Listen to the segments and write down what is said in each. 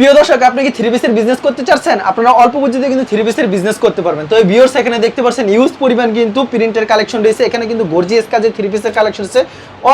প্রিয় দর্শক, আপনি কি থ্রি পিসের বিজনেস করতে চাচ্ছেন? আপনারা অল্প পুঁজিতে কিন্তু থ্রি পিসের বিজনেস করতে পারবেন। তো এই ভিউয়ার্স এখানে দেখতে পাচ্ছেন ইউজ পরিমাণ কিন্তু প্রিন্টের কালেকশন রয়েছে। এখানে কিন্তু গর্জিয়াস কাজের থ্রি পিসের কালেকশন রয়েছে।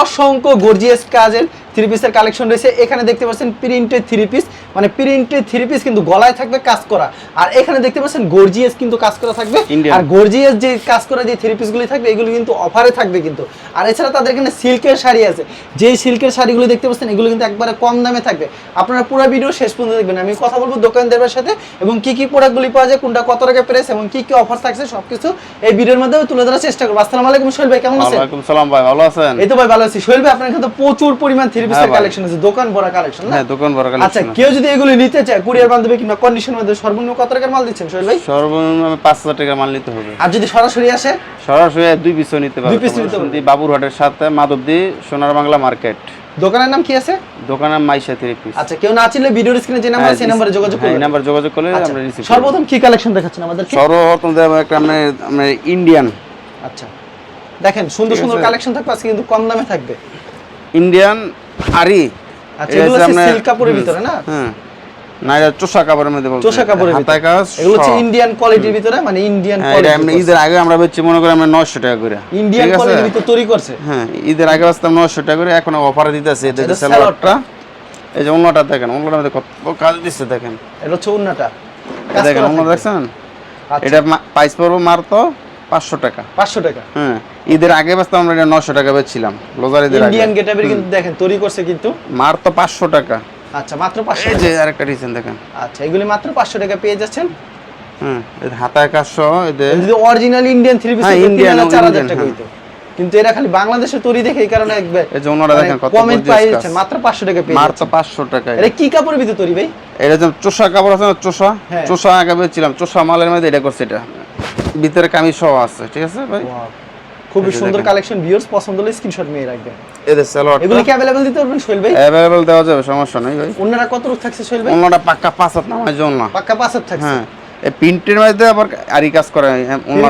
অসংখ্য গর্জিয়াস কাজের থ্রি পিসের কালেকশন রয়েছে। এখানে দেখতে পাচ্ছেন প্রিন্টের থ্রি পিস মানে প্রিন্টের থ্রি পিস কিন্তু গলায় থাকবে কাজ করা। আর এখানে দেখতে পাচ্ছেন গর্জিয়াস কিন্তু কাজ করা থাকবে। আর গর্জিয়াস যে কাজ করা যে থ্রি পিসগুলি থাকবে এগুলো কিন্তু অফারে থাকবে কিন্তু। আর এছাড়া তাদের এখানে সিল্কের শাড়ি আছে। যে সিল্কের শাড়িগুলো দেখতে পাচ্ছেন এগুলো কিন্তু একবারে কম দামে থাকবে। আপনারা পুরো ভিডিও শেষ পর্যন্ত দেখবেন। আমি কথা বলব দোকানদারের সাথে এবং কি কি প্রোডাক্টগুলি পাওয়া যায় কোনটা কত টাকা প্রাইস এবং কি কি অফার থাকছে সবকিছু এই ভিডিওর মাধ্যমে তুলে ধরার চেষ্টা করব। আসসালামু আলাইকুম সোহেল ভাই কেমন আছেন? ওয়ালাইকুম সালাম ভাই ভালো আছেন? এই তো ভাই ভালো আছি। সোহেল ভাই আপনার এখানে তো প্রচুর পরিমাণ থ্রি পিসের হ্যাঁ কালেকশন আছে দোকান ভরা কালেকশন হ্যাঁ দোকান আচ্ছা কেউ যদি এগুলি নিতে চায় কুরিয়ার মাধ্যমে কিংবা কন্ডিশনের মাধ্যমে সর্বনিম্ন কত টাকার মাল দিচ্ছেন সোহেল ভাই? সর্বনিম্ন আমি পাঁচ হাজার মাল নিতে হবে। আর যদি সরাসরি আসে? সরাসরি দুই পিসও নিতে দুই piece নিতে পারবে। বাবুরহাটের সাথে মাধবদী সোনার বাংলা মার্কেট। দোকানের নাম কি আছে? দোকানের মাইশা আচ্ছা কেউ না চিনলে ভিডিওর স্ক্রিনে যে নাম্বার সেই নাম্বারে যোগাযোগ হ্যাঁ, এই নাম্বার যোগাযোগ করলে আচ্ছা, আমরা রিসিভ সর্বপ্রথম কি কালেকশন দেখাচ্ছেন আমাদেরকে সর্বপ্রথম দেবো একটা আমরা আমরা ইন্ডিয়ান আচ্ছা। দেখেন সুন্দর সুন্দর কালেকশন থাকবে আজকে কিন্তু কম দামে থাকবে। ইন্ডিয়ান আরি আচ্ছা এগুলো হচ্ছে হচ্ছে আপনার- সিল্ক কাপড়ের ভিতরে না? হ্যাঁ। না এটা চোষা কাপড়ের মধ্যে বলতে চোষা কাপড়ের ভিতরে। কাজ এগুলো হচ্ছে ইন্ডিয়ান কোয়ালিটির ভিতরে মানে ইন্ডিয়ান হ্যাঁ, এটা ঈদের আগে আমরা বেচছি মনে করি আমরা নয়শো টাকা করে। ইন্ডিয়ান কোয়ালিটির ভিতরে তৈরি করছে। হ্যাঁ ঈদের আগে টাকা করে এখন অফারে দিতেছে এদের এই যে অন্যটা দেখেন অন্যটার মধ্যে কত কাজ দিচ্ছে দেখেন। এটা হচ্ছে উন্নাটা। দেখেন অন্য দেখছেন? আচ্ছা। এটা পড়ব মারতো পাঁচশো টাকা। পাঁচশো টাকা? হ্যাঁ ঈদের আগে বাঁচতাম আমরা এটা নশো টাকা বেচছিলাম লোজার ঈদের ইন্ডিয়ান গেটাবের কিন্তু দেখেন তৈরি করছে কিন্তু। মারতো পাঁচশো টাকা। আচ্ছা মাত্র পাঁচশো এই যে আরেকটা ডিজাইন দেখেন। আচ্ছা এগুলি মাত্র পাঁচশো টাকা পেয়ে যাচ্ছেন। হ্যাঁ কাজ সহ এদের যদি অরিজিনাল ইন্ডিয়ান থ্রি পিস হ্যাঁ, Indian, চার হাজার টাকা হ্যাঁ। হইতো কিন্তু এরা খালি বাংলাদেশে তৈরি দেখে এই কারণে একবার এই যে অন্যটা দেখেন কত কমেন্ট gorgeous পাই কাজ। যাচ্ছেন মাত্র পাঁচশো টাকা পেয়ে যাচ্ছেন। পাঁচশো টাকা। এটা কি কাপড়ের ভিতরে তৈরি ভাই? এটা যে চোষা কাপড় আছে না চোষা? হ্যাঁ। চোষা আগে বেচছিলাম চোষা মালের মধ্যে এটা করছে এটা। ভিতরে কামিজ সহ আছে ঠিক আছে ভাই? খুবই সুন্দর কালেকশন ভিউয়ার্স পছন্দ হলে স্ক্রিনশট নিয়ে রাখবেন। এদের স্যালোয়ার এগুলো কি অ্যাভেলেবল দিতে পারবেন সোহেল ভাই? অ্যাভেলেবল দেওয়া যাবে সমস্যা নেই ভাই। অন্যরা কত রূপ থাকছে সোহেল ভাই? অন্যটা পাক্কা পাঁচ হাত নামার জন্য। পাক্কা পাঁচ হাত থাকছে? হ্যাঁ। এই প্রিন্টের মধ্যে আবার আরি কাজ করে এর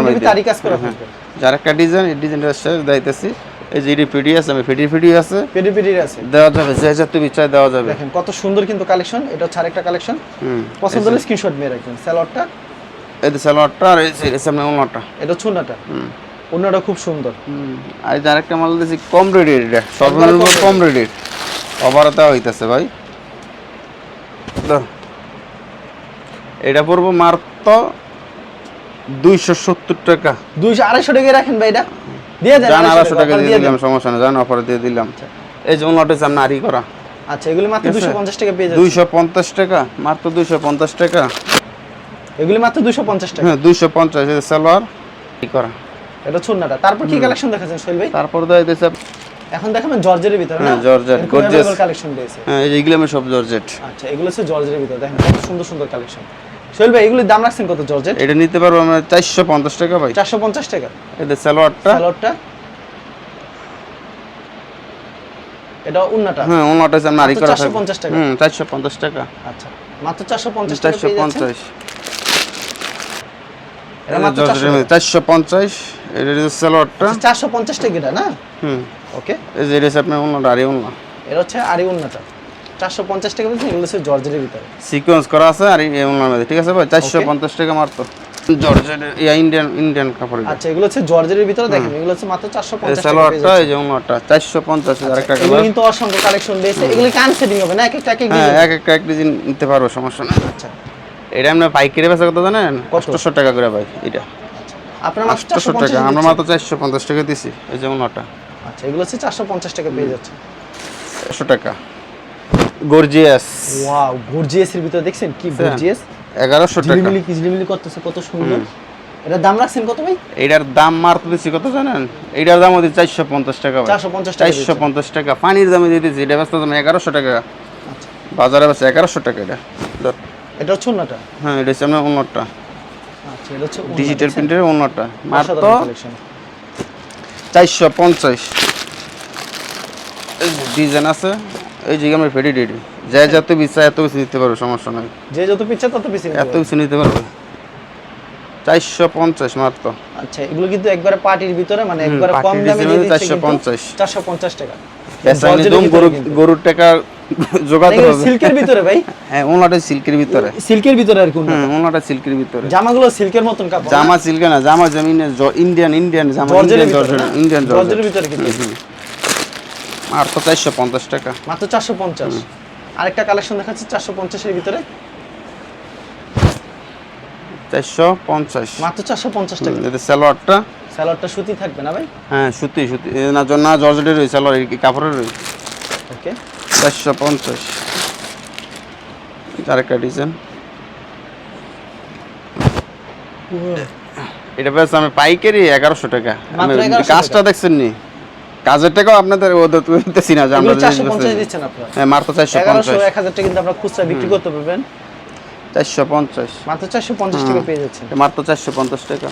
মধ্যে আরি কাজ করা। যার একটা ডিজাইন এই ডিজাইনটা শেষ দিতেছি। এই যে এটি ফিডি আছে আমি ফিডি ফিডি আছে। পেডি পেডির আছে। দেওয়া যাবে যে যা তুমি চাই দেওয়া যাবে। দেখেন কত সুন্দর কিন্তু কালেকশন এটা হচ্ছে আরেকটা কালেকশন পছন্দ হলে স্ক্রিনশট নিয়ে রাখবেন স্যালোয়ারটা এই যে স্যালোয়ারটা আর এই সামনে অন্যটা এটা হুম। অন্যটা খুব সুন্দর। হুম। আর যে আরেকটা মাল দিয়েছি কম রেডি এটা। সর্বনিম্ন কম কম রেডি অফার দেওয়া ভাই। এটা পড়ব মাত্র দুইশো সত্তর টাকা। দুইশো আড়াইশো টাকা রাখেন ভাই এটা। দিয়ে দেন জান আড়াইশো টাকা দিয়ে দিলাম সমস্যা নেই। জান অফার দিয়ে দিলাম। এই যে অন্যটা সামনে আরি করা। আচ্ছা এগুলি মাত্র ঠিক আছে। দুশো পঞ্চাশ টাকা পেয়ে যাচ্ছে দুইশো পঞ্চাশ টাকা মাত্র দুইশো পঞ্চাশ টাকা। এগুলি মাত্র 250 টাকা। হ্যাঁ 250 এটা সালোয়ার। কি করা। এটা ছন্নাটা তারপর কি কালেকশন দেখাছেন সোহেল ভাই? তারপর তো এসে এখন দেখাবেন জর্জেটের ভিতর না? হ্যাঁ, জর্জেট গর্জিয়াস কালেকশন দিয়েছে হ্যাঁ এইগুলো আমি সব জর্জেট। আচ্ছা এগুলো সব জর্জেটের ভিতর দেখেন কত সুন্দর সুন্দর কালেকশন সোহেল ভাই এগুলোর দাম রাখছেন কত জর্জেট? এটা নিতে পারব আমরা 450 টাকা ভাই। 450 টাকা। এটা সালোয়ারটা। সালোয়ারটা। এটা উন্নাটা। হ্যাঁ উন্নাটা আছে নারী করা 450 টাকা। হুম 450 টাকা। আচ্ছা মাত্র 450 টাকা 450 চারশো। পঞ্চাশ এটা সালোয়ারটা চারশো পঞ্চাশ টাকা এটা না? হুম। ওকে। এই যে এটা আপনার অন্যটা আরি অন্য এটা হচ্ছে আরি চারশো পঞ্চাশ টাকা বলছেন এগুলো হচ্ছে জর্জের ভিতরে। সিকোয়েন্স করা আছে আর অন্যর মধ্যে ঠিক আছে ভাই? চারশো পঞ্চাশ টাকা মারতো ইয়া ইন্ডিয়ান ইন্ডিয়ান কাপড় আচ্ছা এগুলো হচ্ছে জর্জের ভিতরে দেখেন এগুলো হচ্ছে মাত্র সালোয়ারটা এই যে অন্যটা আরেকটা এগুলো কালার কিন্তু অসংখ্য কালেকশন দিয়েছে এগুলো কান সেটিং হবে না? এক একটা এক এক হ্যাঁ এক একটা এক ডিজাইন নিতে পারব সমস্যা নেই। আচ্ছা। এটা আমরা পাইকারি বেচা কত জানেন? কত? আটশোশো টাকা করে ভাই এটা। আপনার চারশো পঞ্চাশ টাকা আমরা মাত্র চারশো পঞ্চাশ টাকা দিছি এই যে অন্যটা। আচ্ছা এগুলো হচ্ছে চারশো পঞ্চাশ টাকা পেয়ে যাচ্ছে। একশো টাকা। গর্জিয়াস। ওয়াও গর্জিয়াস এর ভিতরে দেখছেন? কি গর্জিয়াস? এগারোশো টাকা। ঝিলিমিলি কি ঝিলিমিলি করতেছে কত সুন্দর। এটা দাম রাখছেন কত ভাই? এইটার দাম মারতে দিচ্ছি কত জানেন? এইটার দাম হচ্ছে চারশো পঞ্চাশ টাকা ভাই। 450 টাকা চারশো পঞ্চাশ টাকা। পানির দামে দিয়ে দিচ্ছি এটা ব্যস্ত দাম এগারোশো টাকা। আচ্ছা। বাজারে বেচে এগারোশো টাকা এটা। এটা হচ্ছে অন্যটা? হ্যাঁ এটা হচ্ছে আপনার অন্যটা। আচ্ছা এটা হচ্ছে ডিজিটাল প্রিন্টের অন্যটা। মাত্র। চারশো পঞ্চাশ। ডিজাইন আছে এই যে আমার ফেডি রেডি যা যত বিচা এত কিছু নিতে পারবে সমস্যা নাই। যে যত পিচ্ছে তত পিছিয়ে এত। কিছু নিতে পারবে। চারশো পঞ্চাশ মাত্র। আচ্ছা এগুলো কিন্তু একবারে পার্টির ভিতরে মানে একবারে কম দামে দিচ্ছে 450 চারশো পঞ্চাশ। টাকা। গরুর টাকা যোগাতে হবে। সিল্কের ভিতরে ভাই। হ্যাঁ ওনাটা সিল্কের ভিতরে। সিল্কের ভিতরে আর কোন ওনাটা সিল্কের ভিতরে। জামাগুলো সিল্কের মতন কাপড় জামা সিল্কে না জামা জমিন ইন্ডিয়ান ইন্ডিয়ান জামা ইন্ডিয়ান জর্জেটের ভিতরে কিন্তু। আর তো চারশো পঞ্চাশ টাকা। মাত্র চারশো পঞ্চাশ। আরেকটা কালেকশন দেখাচ্ছে চারশো পঞ্চাশের ভিতরে। চারশো পঞ্চাশ। মাত্র চারশো পঞ্চাশ টাকা। এতে সালোয়ারটা। স্যালোয়ারটা সুতি থাকবে না ভাই? হ্যাঁ সুতি সুতি। না না জর্জেটের রয়েছে সালোয়ার কাপড়ের রয়েছে ওকে। চারশো পঞ্চাশ। আরেকটা ডিজাইন এটা বেশ আমি পাইকারি এগারোশো টাকা। আমি মাত্র 1100 কাজটা দেখছেন নি কাজের টাকাও আপনাদের ওদের না যে আমরা হ্যাঁ মাত্র চারশো পঞ্চাশ। এক হাজার টাকা কিন্তু আপনারা খুচরা বিক্রি করতে পারবেন। চারশো পঞ্চাশ। মাত্র চারশো পঞ্চাশ টাকা পেয়ে যাচ্ছেন। মাত্র চারশো পঞ্চাশ টাকা।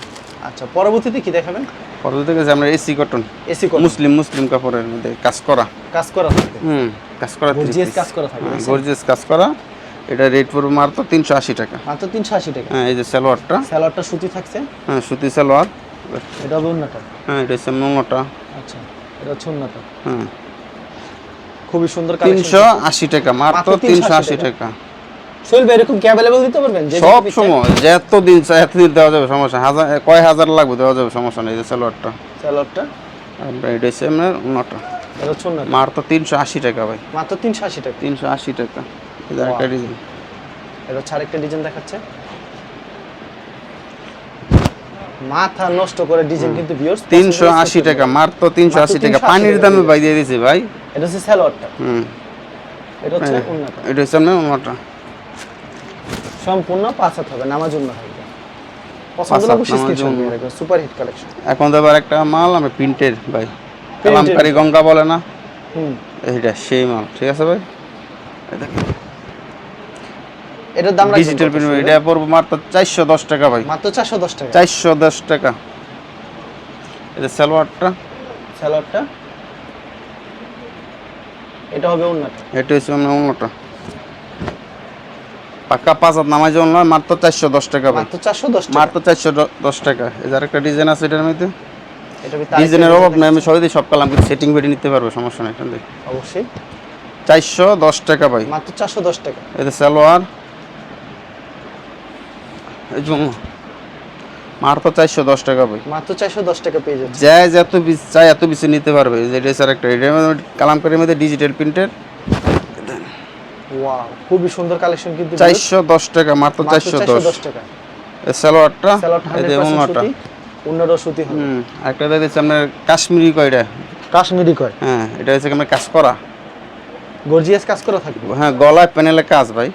আচ্ছা পরবর্তীতে কি দেখাবেন পরবর্তী থেকে আমরা AC cotton AC muslin muslin কাপড়ের মধ্যে কাজ করা। কাজ করা হুম। কাজ করা গর্জিয়াস কাজ করা দেখছেন? গর্জিয়াস কাজ করা। এটা রেট পড়বে মাত্র তিনশো আশি টাকা। মাত্র তিনশো আশি টাকা। হ্যাঁ এই যে সালোয়ারটা। স্যালোয়ারটা সুতি থাকছে? হ্যাঁ সুতি সালোয়ার। এটা হবে হ্যাঁ এটা হচ্ছে মোমোটা। আচ্ছা এটা হচ্ছে হ্যাঁ। খুবই সুন্দর তিনশো আশি টাকা মাত্র তিনশো 380 আশি টাকা। ভাই এরকম কি অ্যাভেলেবল দিতে পারবেন? সব সময় যত দিন চাই এত দিন দেওয়া যাবে সমস্যা হাজার কয় হাজার লাগবে দেওয়া যাবে সমস্যা নেই। এই যে সালোয়ারটা। আর এটা হচ্ছে আপনার ওনাটা এটা মাত্র টাকা ভাই। মাত্র টাকা। তিনশো আশি টাকা। এই যে ডিজাইন এটা হচ্ছে আরেকটা ডিজাইন দেখাচ্ছে। মাথা নষ্ট করে ডিজাইন কিন্তু ভিউয়ার্স তিনশো আশি টাকা মাত্র তিনশো আশি মাত্র টাকা পানির দামে ভাই দিয়ে ভাই। এটা হচ্ছে স্যালোয়ারটা হুম। এটা হচ্ছে। অন্যটা এটা হচ্ছে সম্পূর্ণ পাঁচ হাত হবে নামাজ জন্য থাকবে পছন্দ রাখবেন সুপার হিট কালেকশন এখন তো আবার একটা মাল আমি প্রিন্টের ভাই। কালামকারি গঙ্গা বলে না? এইটা সেই মাল ঠিক আছে ভাই? এটার দাম ডিজিটাল প্রিন্ট এটা? পড়ব মাত্র চারশো দশ টাকা ভাই। মাত্র চারশো দশ টাকা। চারশো দশ টাকা। এটা সালোয়ারটা? স্যালোয়ারটা এটা হবে অন্যটা এটা হচ্ছে আপনার অন্যটা পাক্কা পাঁচ হাত নয় মাত্র চারশো দশ টাকা ভাই। মাত্র চারশো দশ মাত্র চারশো দশ টাকা। এই যে আরেকটা ডিজাইন আছে এটার মধ্যে। ডিজাইনের অভাব নেই আমি সবাই সব কালাম কিন্তু সেটিং নিতে পারব সমস্যা নেই এখান থেকে অবশ্যই। চারশো দশ টাকা ভাই। মাত্র চারশো দশ টাকা। এটা সালোয়ার। মাত্র চারশো দশ টাকা ভাই। মাত্র চারশো দশ টাকা পেয়ে যাচ্ছে। যাই যত পিস চাই এত পিসে নিতে পারবে এই যে আরেকটা এটা মধ্যে ডিজিটাল প্রিন্টের ওয়াও খুবই সুন্দর কালেকশন কিন্তু চারশো দশ টাকা মাত্র মাত্র চারশো দশ। দশ টাকা। এই সালোয়ারটা অন্যটা সুতি হবে। একটা দেখছি আপনার কাশ্মীরি কয়টা? কাশ্মীরি কয়? হ্যাঁ এটা হচ্ছে আপনার কাজ করা? গর্জিয়াস কাজ করা থাকবে? হ্যাঁ গলায় প্যানেলের কাজ ভাই।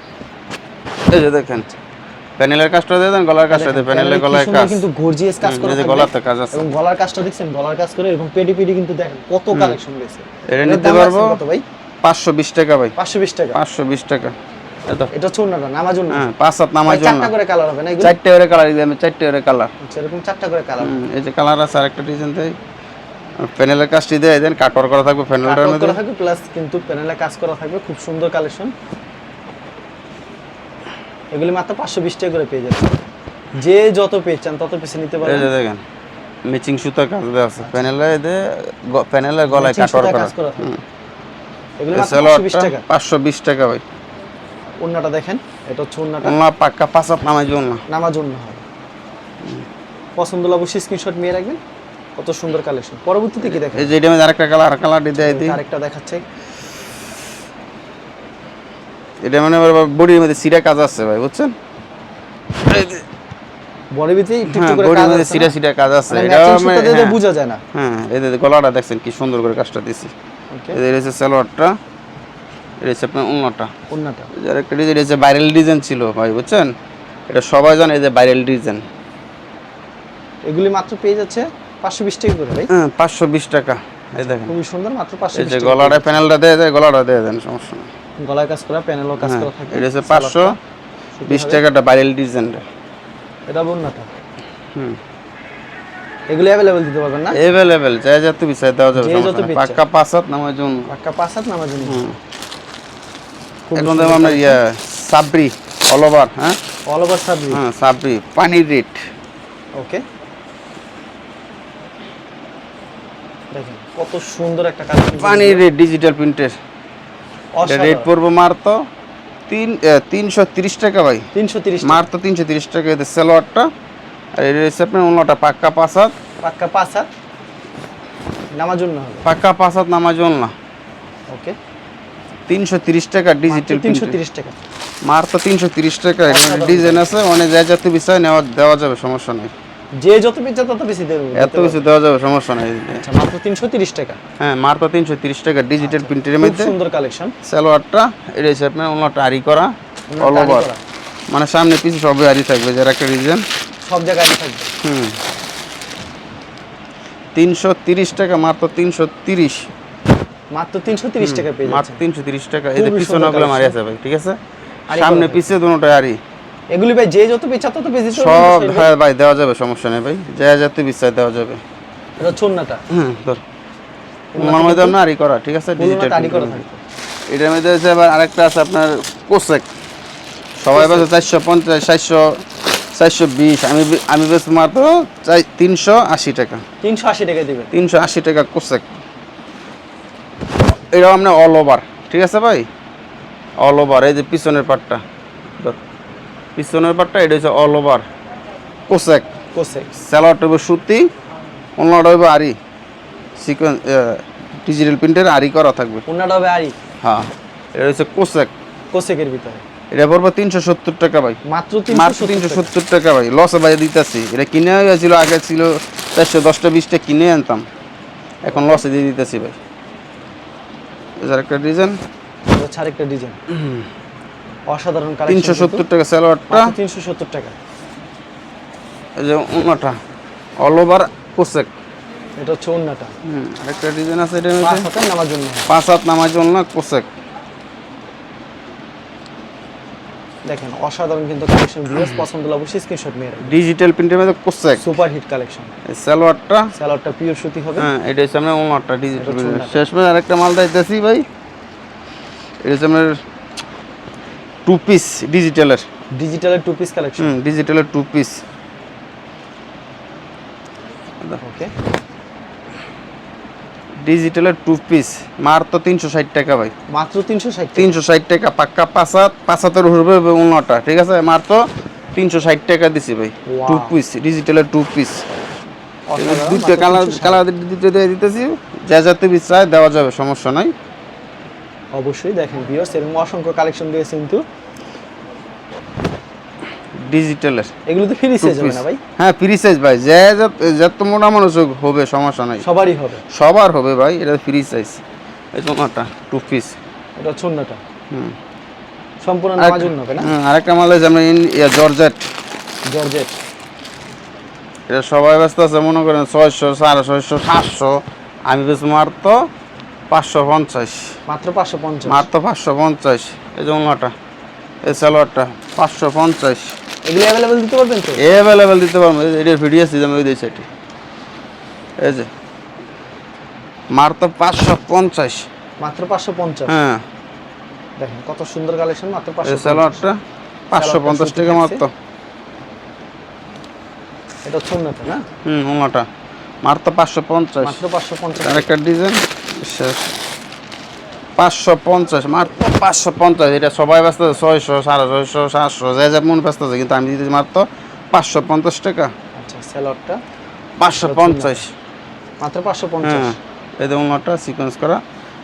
এই যে দেখেন প্যানেলের কাজটা দেন গলার কাজটা দিয়ে প্যানেলের গলায় কাজ। কিন্তু গর্জিয়াস কাজ করা থাকবে। গলাতে কাজ আছে। এবং গলার কাজটা দেখছেন গলার কাজ করে এরকম পেডি পেডি কিন্তু দেখেন কত কালেকশন রয়েছে। এটা নিতে পারব? কত ভাই? পাঁচশো বিশ টাকা ভাই। পাঁচশো বিশ টাকা। পাঁচশো বিশ টাকা। এই তো, এটা হ্যাঁ পাঁচ সাত নামাজ জন্য চারটা করে কালার হবে না এগুলো চারটে ওরে কালার দিই আমি চারটে কালার আচ্ছা, এরকম চারটা করে কালার এই যে কালার আছে আরেকটা ডিজাইন দেয় প্যানেলের কাজটি দেয় দেন কাটর করা থাকবে প্যানেলটার মধ্যে। থাকবে প্লাস কিন্তু প্যানেলে কাজ করা থাকবে খুব সুন্দর কালেকশন এগুলি মাত্র পাঁচশো বিশ টাকা করে পেয়ে যে যত পেয়ে চান তত পিসে নিতে এই পারবেন যে দেখেন ম্যাচিং সুতার কাজ দেওয়া আছে। প্যানেলে দে প্যানেলের গলায় কাটর করা। কাজ করা। থাকে। এগুলি এই মাত্র পাঁচশো বিশ সালোয়ারটা টাকা। পাঁচশো বিশ টাকা ভাই। অন্যটা দেখেন এটা হচ্ছে অন্যটা ওনা পাক্কা পাঁচ হাত নামাজ জন্য নামাজ অন্য হয়। পছন্দ হলে অবশ্যই স্ক্রিনশট নিয়ে রাখবেন কত সুন্দর কালেকশন পরবর্তীতে কি দেখেন? এই যে এটা মধ্যে আরেকটা কালার আর কালার দিয়ে দিই। আরেকটা দেখাচ্ছে। এটা মানে বডির মধ্যে সিরা কাজ আছে ভাই বুঝছেন? বডি ভিতরে একটু হ্যাঁ একটু করে কাজ আছে সিরা সিরা কাজ আছে। মানে এটা আমি- দিয়ে হ্যাঁ, বোঝা যায় না। হ্যাঁ এই যে গলাটা দেখছেন কি সুন্দর করে কাজটা দিছি। এদের হচ্ছে সালোয়ারটা। এটা হচ্ছে আপনার অন্যটা অন্যটা যার একটা ডিজাইন হচ্ছে ভাইরাল ডিজাইন ছিল ভাই বুঝছেন? এটা সবাই জানে এই যে ভাইরাল ডিজাইন এগুলি মাত্র পেয়ে যাচ্ছে পাঁচশো বিশ টাকা করে ভাই। হ্যাঁ পাঁচশো বিশ টাকা। এই দেখেন। খুবই সুন্দর মাত্র পাঁচশো এই যে গলাটা প্যানেলটা দিয়ে দেয় গলাটা দিয়ে দেন সমস্যা নেই। গলায় কাজ করা প্যানেলও কাজ হ্যাঁ, করা থাকে। এটা হচ্ছে পাঁচশো বিশ টাকাটা ভাইরাল ডিজাইনটা এটা বন্যাটা হুম। এগুলি দিতে পারবেন না? যে। পিস পাক্কা পাঁচ হাত নামার জন্য। পাক্কা পাঁচ হাত নামার জন্য। হুম। খুব এখন দেবো আমরা ইয়া সাবরি অল ওভার হ্যাঁ? অল ওভার সাবরি। হ্যাঁ সাবরি পানির রেট। ওকে দেখেন কত সুন্দর একটা কালেকশন পানির রেট ডিজিটাল প্রিন্টের রেট পড়ব মারতো তিন তিনশো তিরিশ টাকা ভাই। তিনশো তিরিশ মারতো তিনশো তিরিশ টাকা এদের সালোয়ারটা আর এটা হচ্ছে আপনার অন্যটা পাক্কা হাত পাক্কা হাত নামার জন্য পাক্কা হাত নামাজ না ওকে তিনশো তিরিশ টাকা ডিজিটাল তিনশো তিরিশ টাকা। মার তো তিনশো তিরিশ টাকা ডিজাইন আছে অনেক যা যত বিষয় নেওয়া দেওয়া যাবে সমস্যা নেই। যে যত পিজ্জা তত বেশি দেবে এত কিছু দেওয়া যাবে সমস্যা নেই। আচ্ছা মাত্র তিনশো তিরিশ টাকা। হ্যাঁ তিনশো তিরিশ টাকা ডিজিটাল প্রিন্টের মধ্যে। সুন্দর কালেকশন সালোয়ারটা এটা হচ্ছে আপনার অন্যটা আরি করা অল ওভার। মানে সামনে পিছু সবই আরি থাকবে যার একটা ডিজাইন সব জায়গায় থাকবে। হুম। তিনশো তিরিশ টাকা মাত্র তিনশো তিরিশ। মাত্র তিনশো তিরিশ টাকা পেয়ে মাত্র যাচ্ছে। তিনশো তিরিশ টাকা। এদের খুবই পিছনে সুন্দর ওগুলো মারি আছে ভাই ঠিক আছে? আরি সামনে করা পিছিয়ে দুটোটাই আরি এগুলি ভাই যে যত পিজ্জা তত বেশি সব হ্যাঁ ভাই দেওয়া যাবে সমস্যা নেই ভাই। যা যাতে বিশ্বাস দেওয়া যাবে। এটা ছন্নাটা। হুম ধর। আমার মধ্যে আপনার আরি করা ঠিক আছে? ডিজিটাল তারি করা এটার মধ্যে হচ্ছে আবার আরেকটা আছে আপনার কোসেক। সবাই বেছে চারশো পঞ্চাশ চারশো চারশো বিশ। আমি আমি বেশ মাত্র চাই তিনশো আশি টাকা। তিনশো আশি টাকা দিবে। তিনশো আশি টাকা কোসেক। এটাও আপনার অল ওভার ঠিক আছে ভাই? অল ওভার এই যে পিছনের পাটটা পিছনের পাটটা এটা হচ্ছে অল ওভার কোসেক। কোসে স্যালোয়ারটা হবে সুতি অন্যটা হবে আরি সিকোয়েন্স ডিজিটাল প্রিন্টের আরি করা থাকবে। ওনাটা হবে আরি হ্যাঁ এটা হচ্ছে কোসেক। কোসেকের ভিতরে। এটা পড়ব তিনশো সত্তর টাকা ভাই। মাত্র মাত্র তিনশো সত্তর টাকা। ভাই। লসে ভাই দিতেছি। এটা কিনে গেছিল আগে ছিল চারশো দশটা বিশটা কিনে আনতাম। এখন লসে দিয়ে দিতেছি ভাই। এটার একটা ডিজাইন হচ্ছে আরেকটা ডিজাইন অসাধারণ তিনশো সত্তর টাকা স্যালোয়ারটা তিনশো সত্তর টাকা। এই যে ওনাটা অল ওভার কোসেক এটা হচ্ছে ওনাটা হুম আরেকটা ডিজাইন আছে এটা পাঁচ হাতের নামার জন্য। পাঁচ হাত নামার জন্য কোসেক দেখেন অসাধারণ কিন্তু কালেকশন ভিউয়ার্স পছন্দ হলে অবশ্যই স্ক্রিনশট মেরে রাখবেন। ডিজিটাল প্রিন্টের মধ্যে কোসেক সুপার হিট কালেকশন স্যালোয়ারটা সালোয়ারটা পিওর সুতি হবে। হ্যাঁ এটা হচ্ছে আপনার অন্যটা ডিজিটাল। শেষ মেয়ে আরেকটা মাল দিতেছি ভাই। এটা হচ্ছে টু পিস ডিজিটালের ডিজিটালের টু পিস কালেকশন ডিজিটালের টু পিস ওকে ডিজিটালের টু পিস মার তো তিনশো ষাট টাকা ভাই। মাত্র তিনশো ষাট তিনশো ষাট টাকা পাক্কা পাঁচাত পাঁচাতের হবে অন্যটা ঠিক আছে? মার তো তিনশো ষাট টাকা দিছি ভাই। টু. পিস ডিজিটালের টু পিস দুটো কালার কালার দুটো দিয়ে দিতেছি। যা যাতে পিস চায় দেওয়া যাবে সমস্যা নাই। অবশ্যই দেখেন ভিউয়ার্স এরকম অসংখ্য কালেকশন দিয়েছে কিন্তু। ডিজিটালের এগুলো তো ফ্রি সাইজ হবে না ভাই? হ্যাঁ ফ্রি সাইজ ভাই। যে যত- মোটা মানুষ হবে সমস্যা নাই। সবারই হবে। সবার হবে ভাই এটা ফ্রি সাইজ এই তোমারটা টু পিস এটা হচ্ছে হুম। সম্পূর্ণ নামার জন্য না? আরেকটা মাল আছে আমরা ইন- ইয়া, জর্জেট জর্জেট এটা সবাই ব্যস্ত আছে মনে করেন ছয়শো সাড়ে ছয়শো সাতশো। আমি বেশ মাত্র পাঁচশো পঞ্চাশ। মাত্র পাঁচশো পঞ্চাশ। মাত্র পাঁচশো পঞ্চাশ। এই অন্যটা। এই সালোয়ারটা পাঁচশো পঞ্চাশ। এগুলো অ্যাভেলেবেল দিতে পারবেন তো? অ্যাভেলেবেল দিতে পারব। এই- এটার ভিডিও আছে আমি দিয়েছি এটি এই যে। মাত্র পাঁচশো পঞ্চাশ। মাত্র পাঁচশো পঞ্চাশ? হ্যাঁ। দেখেন কত সুন্দর কালেকশন মাত্র পাঁচশো সালোয়ারটা পাঁচশো পঞ্চাশ টাকা মাত্র। এটা হচ্ছে অন্যটা না? হুম অন্যটা মাত্র পাঁচশো পঞ্চাশ। মাত্র পাঁচশো পঞ্চাশ। আরেকটা ডিজাইন শেষ। পাঁচশো পঞ্চাশ মাত্র পাঁচশো পঞ্চাশ। এটা সবাই ব্যস্ত আছে ছয়শো সাড়ে ছয়শো সাতশো যে যা মন ব্যস্ত আছে কিন্তু আমি দিতেছি মাত্র পাঁচশো পঞ্চাশ টাকা। আচ্ছা স্যালাডটা পাঁচশো পঞ্চাশ। মাত্র পাঁচশো পঞ্চাশ? হ্যাঁ এই দেখুন অন্যটা সিকোয়েন্স করা।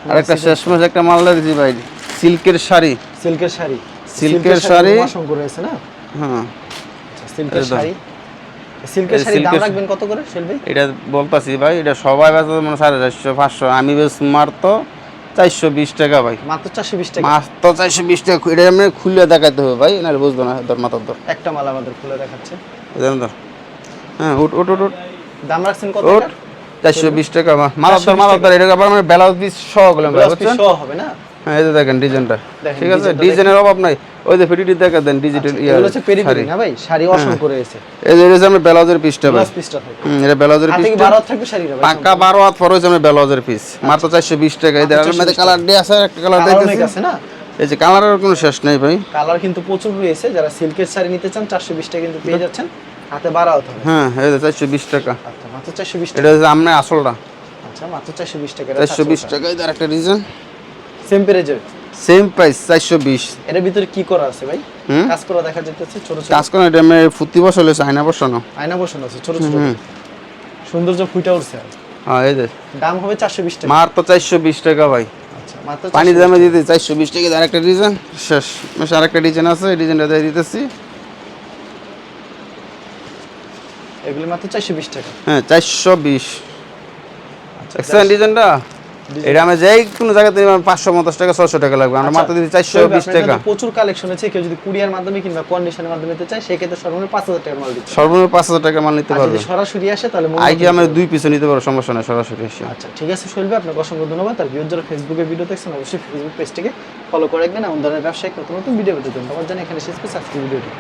আর একটা শেষ মাস একটা মাল দিয়েছি ভাই সিল্কের শাড়ি। সিল্কের শাড়ি। সিল্কের শাড়ি। অসংখ্য রয়েছে না? হ্যাঁ। আচ্ছা, সিল্কের শাড়ি। সিল্কের শাড়ি দাম রাখবেন কত করে এটা বলতাছি ভাই এটা সবাই ব্যস্ত মানে সাড়ে চারশো পাঁচশো। আমি বেশ মাত্র চারশো বিশ টাকা ভাই। মাত্র চারশো বিশ টাকা? মাত্র চারশো বিশ টাকা এটা আমি খুলে দেখাতে হবে ভাই নাহলে বুঝতো না দর মাথার দর একটা মাল আমাদের খুলে দেখাচ্ছে। জানেন তো হ্যাঁ উঠ উঠ উঠ উঠ। দাম রাখছেন কত উঠ চারশো বিশ টাকা মালার দর মালার দর এটা আবার মানে ব্লাউজ পিস সহ গেলাম হবে না? হ্যাঁ এই যে দেখেন ডিজাইনটা। ঠিক আছে? ডিজাইনের অভাব নাই। ওই যে দেখা দেন ডিজিটাল ইয়ে এগুলো হচ্ছে পেরি পেরি না ভাই? শাড়ি অসংখ্য রয়েছে। এই যে এটা আমার ব্লাউজের পিসটা ভাই। পিসটা থাকে হুম এটা ব্লাউজের পিসটা বারো হাত থাকবে শাড়িটা ভাই পাকা বারো হাত ফর হয়েছে আমার ব্লাউজের পিস মাত্র চারশো বিশ টাকা। এই দেখেন মধ্যে কালার দিয়ে আছে একটা কালার দেখতেছি আছে না? এই যে কালারের কোনো শেষ নেই ভাই। কালার কিন্তু প্রচুর রয়েছে। যারা সিল্কের শাড়ি নিতে চান চারশো বিশ টাকা কিন্তু পেয়ে যাচ্ছেন। হাতে বারো হাত হ্যাঁ এই যে চারশো বিশ টাকা। আচ্ছা মাত্র চারশো বিশ এটা টাকা হচ্ছে আপনার আসলটা। আচ্ছা মাত্র চারশো বিশ টাকা। চারশো বিশ টাকা। এই একটা ডিজাইন সেম পেরেজে সেম প্রাইস চারশো বিশ। এর ভিতরে কি করা আছে ভাই? কাজ করা দেখা যেতেছে ছোট ছোট। কাজ করেন এটা আমি ফুর্তি বসলে আয়না বসানো। আয়না বসানো আছে ছোট ছোট। সৌন্দর্য ফুটে উঠছে হ্যাঁ এই যে। দাম হবে চারশো বিশ টাকা। মার তো চারশো বিশ টাকা ভাই। আচ্ছা পানি দামে দিতে চারশো বিশ টাকা আরেকটা ডিজাইন শেষ বেশ আরেকটা ডিজাইন আছে এই ডিজাইনটা দিয়ে দিতেছি। এগুলো মাত্র চারশো বিশ টাকা। হ্যাঁ চারশো বিশ। আচ্ছা দেখছেন ডিজাইনটা এটা আমি যাই কোনো জায়গাতে পাঁচশো পঞ্চাশ টাকা ছশো টাকা লাগবে। আমরা মাত্র দিচ্ছি চারশো বিশ টাকা। প্রচুর কালেকশন আছে কেউ যদি কুরিয়ার মাধ্যমে কিংবা কন্ডিশনের মাধ্যমে নিতে চায় সেক্ষেত্রে সর্বনিম্ন পাঁচ হাজার টাকার মাল দিচ্ছে সর্বনিম্ন পাঁচ হাজার টাকা মাল নিতে পারবে। সরাসরি আসে তাহলে কম দুই পিসে নিতে পারব সমস্যা নেই সরাসরি এসে। আচ্ছা ঠিক আছে শৈলবে আপনাকে অসংখ্য ধন্যবাদ। আর ভিউর যারা ফেসবুকে ভিডিও দেখছেন অবশ্যই ফেসবুক পেজটিকে ফলো করে রাখবেন। এমন ধরনের ব্যবসায়িক নতুন নতুন ভিডিও পেতে ধন্যবাদ জানাই। এখানে শেষ করছি আজকের ভিডিওটি